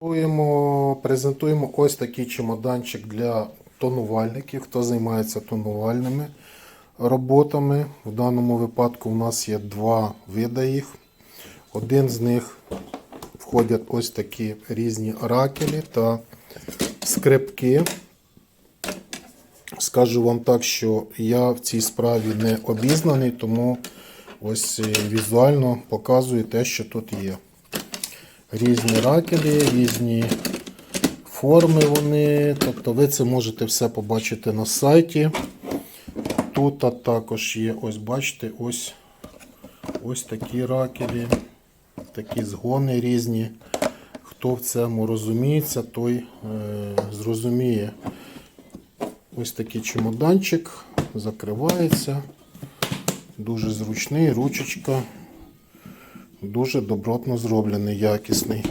Презентуємо, презентуємо ось такий чемоданчик для тонувальників, хто займається тонувальними роботами. В даному випадку у нас є два види їх. Один з них входять ось такі різні ракелі та скрипки. Скажу вам так, що я в цій справі не обізнаний, тому ось е, візуально показую те, що тут є. Різні ракелі, різні форми вони. Тобто ви це можете все побачити на сайті. Тут а також є, ось бачите, ось, ось такі ракелі, такі згони різні. Хто в цьому розуміється, той е, зрозуміє. Ось такий чемоданчик закривається. Дуже зручний, ручечка. Дуже добротно зроблений, якісний.